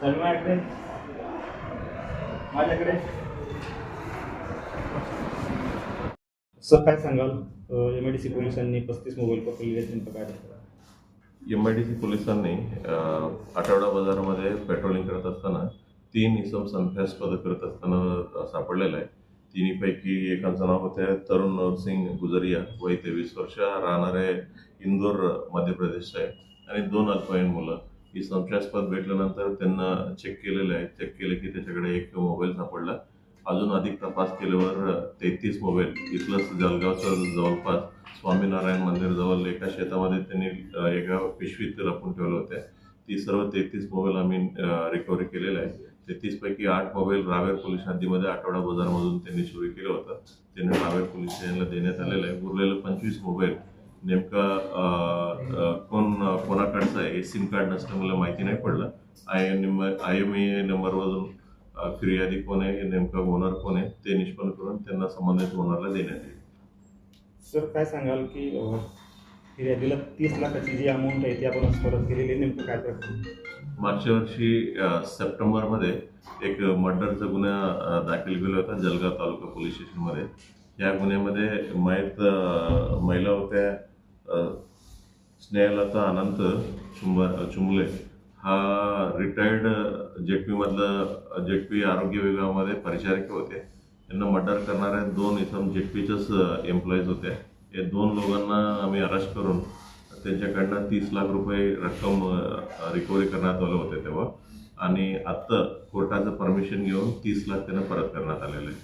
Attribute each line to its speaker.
Speaker 1: चल माझ्याकडे. सर काय सांगाल? एम आय डी सी पोलिसांनी पस्तीस मोबाईल पकडले नेमकं काय
Speaker 2: एम आय डी सी पोलिसांनी आठवडा बाजारामध्ये पेट्रोलिंग करत असताना तीन इसम संशयास्पद करत असताना सापडलेलं आहे. तिन्हीपैकी एकाचं नाव होते. तरुण नरसिंग गुजरिया वय तेवीस वर्ष राहणारे इंदोर मध्य प्रदेश आहे आणि दोन अल्पवयीन मुलं. ही संशयास्पद भेटल्यानंतर त्यांना चेक केलेलं आहे चेक केले की त्याच्याकडे एक मोबाईल सापडला. अजून अधिक तपास केल्यावर तेहतीस मोबाईल इथलंच जळगावचं जवळपास स्वामीनारायण मंदिरजवळ एका शेतामध्ये त्यांनी एका पिशवीत लपून ठेवले होते ती सर्व तेहतीस मोबाईल आम्ही रिकव्हरी केलेले आहे तेहतीसपैकी आठ मोबाईल रावेर पोलीस हद्दीमध्ये आठवडा बाजारमधून त्यांनी चोरी केलं होतं. त्यांनी रावेर पोलीस स्टेशनला देण्यात आलेलं आहे. उरलेलं पंचवीस मोबाईल नेमका कोण कोणाकडचं आहे हे सिम कार्ड नसल्यामुळे माहिती नाही पडलं. I M I M A नंबरवरून फिर्यादी कोण आहे नेमका ओनर कोण आहे ते निष्पन्न करून त्यांना संबंधित ओनरला देण्यात येईल.
Speaker 1: सर काय सांगाल की फिर्यादीला तीस लाखाची जी अमाऊंट आहे ती आपण परत केलेली नेमकं काय प्रकार
Speaker 2: मागच्या वर्षी सप्टेंबरमध्ये एक मर्डरचा गुन्हा दाखल केला होता जलगाव तालुका पोलीस स्टेशनमध्ये. या गुन्ह्यामध्ये मयत महिला होत्या स्नेहलता अनंत चुंब चुंबले. हा रिटायर्ड जेटपीमधलं जेटपी आरोग्य विभागामध्ये परिचारिक होते. यांना मर्डर करणाऱ्या दोन इथं जेटपीच्याच एम्प्लॉईज होत्या या दोन लोकांना आम्ही अरेस्ट करून त्यांच्याकडनं तीस लाख रुपये रक्कम रिकव्हरी करण्यात आलं होते तेव्हा. आणि आत्ता कोर्टाचं परमिशन घेऊन तीस लाख त्यांना परत करण्यात आलेलं आहे.